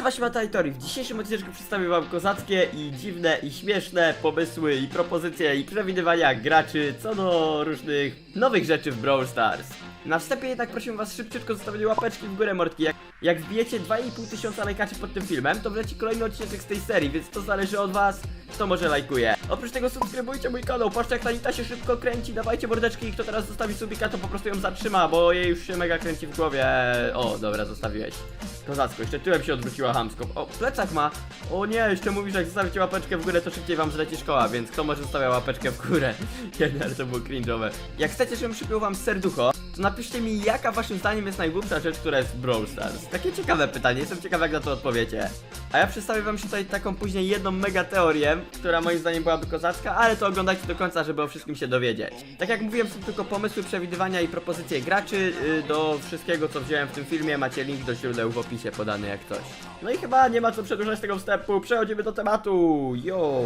Siema, siema, Tajtori. W dzisiejszym odcinku przedstawię wam kozackie i dziwne i śmieszne pomysły i propozycje i przewidywania graczy co do różnych nowych rzeczy w Brawl Stars. Na wstępie jednak prosimy was szybciutko o zostawienie łapeczki w górę, mordki. Jak, jak wbijecie 2,5 tysiąca lajkaczy pod tym filmem, to wleci kolejny odcinek z tej serii, więc to zależy od was, kto może lajkuje. Oprócz tego subskrybujcie mój kanał, patrzcie jak ta nita się szybko kręci, dawajcie mordeczki i kto teraz zostawi subika, to po prostu ją zatrzyma, bo jej już się mega kręci w głowie. O, dobra, zostawiłeś. Kozacko, jeszcze tyłem się odwróciła hamsko. O, plecak ma. O nie, jeszcze mówisz, jak zostawicie łapeczkę w górę, to szybciej wam zleci szkoła, więc kto może zostawia łapeczkę w górę? Jeden, ale to było cringe'owe. Jak chcecie, żebym wam serducho, to napiszcie mi, jaka waszym zdaniem jest najgłupsza rzecz, która jest w Brawl Stars. Takie ciekawe pytanie, jestem ciekaw, jak na to odpowiecie. A ja przedstawię wam tutaj taką później jedną mega teorię, która moim zdaniem byłaby kozacka, ale to oglądajcie do końca, żeby o wszystkim się dowiedzieć. Tak jak mówiłem, są tylko pomysły, przewidywania i propozycje graczy. y, Do wszystkiego, co wziąłem w tym filmie, macie link do źródeł w opisie podany jak coś. No i chyba nie ma co przedłużać tego wstępu, przechodzimy do tematu. Yo!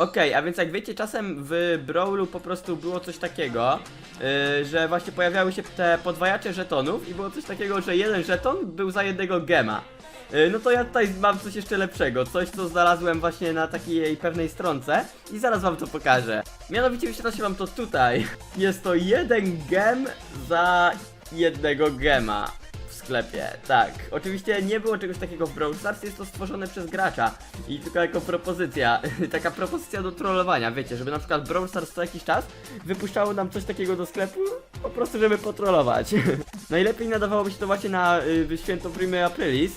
Okej, a więc jak wiecie, czasem w Brawlu po prostu było coś takiego, yy, że właśnie pojawiały się te podwajacze żetonów i było coś takiego, że jeden żeton był za jednego gema. Yy, no to ja tutaj mam coś jeszcze lepszego, coś co znalazłem właśnie na takiej pewnej stronce i zaraz wam to pokażę. Mianowicie wyświetla wam to tutaj. Jest to jeden gem za jednego gema sklepie, tak. Oczywiście nie było czegoś takiego w Brawl Stars, jest to stworzone przez gracza i tylko jako propozycja, taka propozycja do trollowania, wiecie, żeby na przykład Brawl Stars co jakiś czas wypuszczało nam coś takiego do sklepu, po prostu żeby potrollować. Najlepiej nadawałoby się to właśnie na y, święto Primy Aprilis,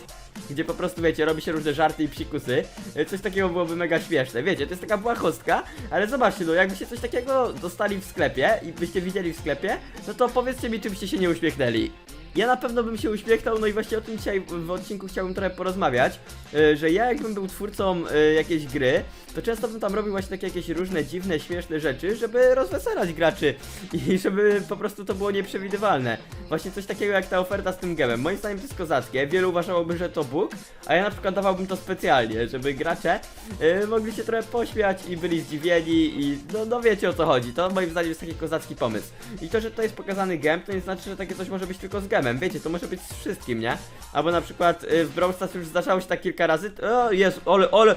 gdzie po prostu, wiecie, robi się różne żarty i psikusy. Y, Coś takiego byłoby mega śmieszne. Wiecie, to jest taka błahostka, ale zobaczcie, no jakbyście coś takiego dostali w sklepie i byście widzieli w sklepie, no to powiedzcie mi, czy byście się nie uśmiechnęli. Ja na pewno bym się uśmiechnął, no i właśnie o tym dzisiaj w odcinku chciałbym trochę porozmawiać, y, że ja jakbym był twórcą y, jakiejś gry, to często bym tam robił właśnie takie jakieś różne dziwne, śmieszne rzeczy, żeby rozweselać graczy i żeby po prostu to było nieprzewidywalne. Właśnie coś takiego jak ta oferta z tym gemem. Moim zdaniem to jest kozackie, wielu uważałoby, że to bóg, a ja na przykład dawałbym to specjalnie, żeby gracze y, mogli się trochę pośmiać i byli zdziwieni i no, no wiecie o co chodzi. To moim zdaniem jest taki kozacki pomysł. I to, że to jest pokazany gem, to nie znaczy, że takie coś może być tylko z gemem. Wiecie, to może być z wszystkim, nie? Albo na przykład y, w Brawl Stars już zdarzało się tak kilka razy. O, jest, ole, ole.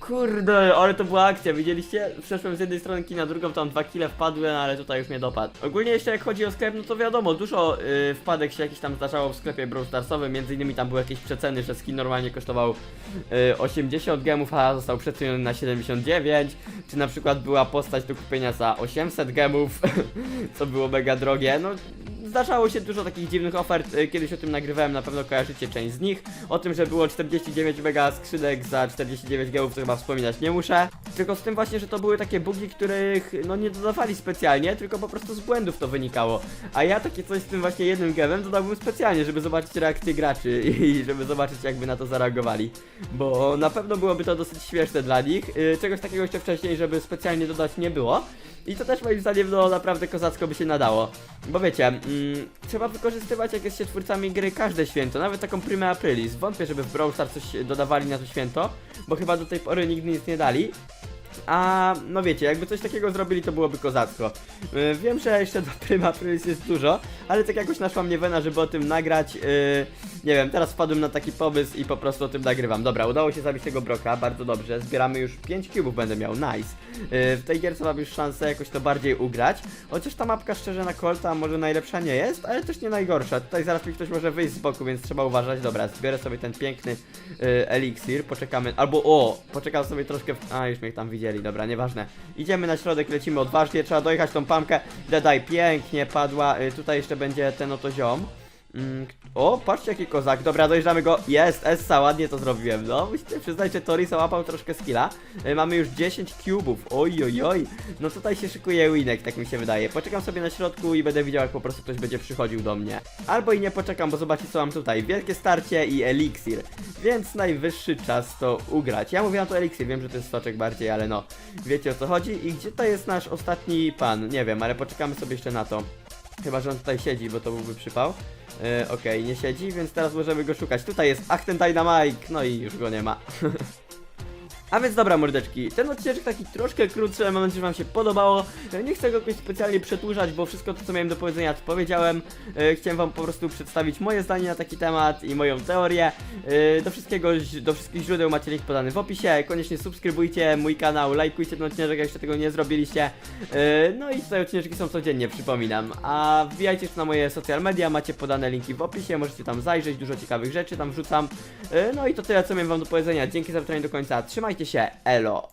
Kurde, ale to była akcja, widzieliście? Przeszłem z jednej stronki na drugą, tam dwa kile wpadły, no ale tutaj już mnie dopadł. Ogólnie jeszcze jak chodzi o sklep, no to wiadomo, dużo y, wpadek się jakiś tam zdarzało w sklepie Brawl Starsowym, między innymi tam były jakieś przeceny, że skin normalnie kosztował y, 80 gemów, a został przeceniony na 79, czy na przykład była postać do kupienia za 800 gemów, co było mega drogie, no zdarzało się dużo takich dziwnych ofert, y, kiedyś o tym nagrywałem, na pewno kojarzycie część z nich, o tym, że było 49 mega skrzynek za 49 gemów, to chyba wspominać nie muszę, tylko z tym właśnie, że to były takie bugi, których no nie dodawali specjalnie, tylko po prostu z błędów to wynikało, a ja takie coś z tym właśnie jednym gemem dodałbym specjalnie, żeby zobaczyć reakcję graczy i żeby zobaczyć jakby na to zareagowali, bo na pewno byłoby to dosyć śmieszne dla nich, Y, czegoś takiego jeszcze wcześniej, żeby specjalnie dodać nie było, i to też moim zdaniem no naprawdę kozacko by się nadało. Bo wiecie, trzeba wykorzystywać jak jest się twórcami gry każde święto, nawet taką Prima Aprilis. Wątpię, żeby w Brawl Stars coś dodawali na to święto, bo chyba do tej pory nigdy nic nie dali. A no wiecie, jakby coś takiego zrobili, to byłoby kozacko. Yy, wiem, że jeszcze do Prima Aprilis jest dużo, ale tak jakoś naszła mnie wena, żeby o tym nagrać. Yy, nie wiem, teraz wpadłem na taki pomysł i po prostu o tym nagrywam. Dobra, udało się zabić tego broka, bardzo dobrze. Zbieramy już 5 cubów będę miał, nice. Yy, w tej gierce mam już szansę jakoś to bardziej ugrać. Chociaż ta mapka szczerze na Colta może najlepsza nie jest, ale też nie najgorsza. Tutaj zaraz mi ktoś może wyjść z boku, więc trzeba uważać. Dobra, zbiorę sobie ten piękny yy, eliksir, poczekamy. Albo o, poczekam sobie troszkę. W... A, już mnie tam widzieli, dobra, nieważne. Idziemy na środek, lecimy odważnie, trzeba dojechać tą pamkę. Daj, pięknie padła. Yy, tutaj jeszcze będzie ten oto ziom. Mm, o, patrzcie jaki kozak, dobra, dojeżdżamy go, jest, Essa, ładnie to zrobiłem, no, musicie przyznać, że Tori załapał troszkę skilla, y, mamy już 10 cubów, oj, oj, oj, no tutaj się szykuje winek, tak mi się wydaje, poczekam sobie na środku i będę widział, jak po prostu ktoś będzie przychodził do mnie, albo i nie poczekam, bo zobaczcie, co mam tutaj, wielkie starcie i eliksir, więc najwyższy czas to ugrać, ja mówię na to eliksir, wiem, że to jest soczek bardziej, ale no, wiecie o co chodzi? I gdzie to jest nasz ostatni pan, nie wiem, ale poczekamy sobie jeszcze na to, chyba, że on tutaj siedzi, bo to byłby przypał, E, Okej, nie siedzi, więc teraz możemy go szukać. Tutaj jest Ach ten Dynamite, no i już go nie ma. A więc dobra mordeczki, ten odcinek taki troszkę krótszy, ale mam nadzieję, że wam się podobało. Nie chcę go jakoś specjalnie przedłużać, bo wszystko to co miałem do powiedzenia to powiedziałem. E, Chciałem wam po prostu przedstawić moje zdanie na taki temat i moją teorię. E, Do wszystkiego, do wszystkich źródeł macie link podany w opisie. Koniecznie subskrybujcie mój kanał, lajkujcie ten odcinek, jak jeszcze tego nie zrobiliście. E, No i tutaj odcineczki są codziennie, przypominam. A wbijajcie jeszcze na moje social media, macie podane linki w opisie, możecie tam zajrzeć, dużo ciekawych rzeczy tam wrzucam. No i to tyle, co miałem wam do powiedzenia. Dzięki za dotrwanie do końca, trzymajcie się, elo!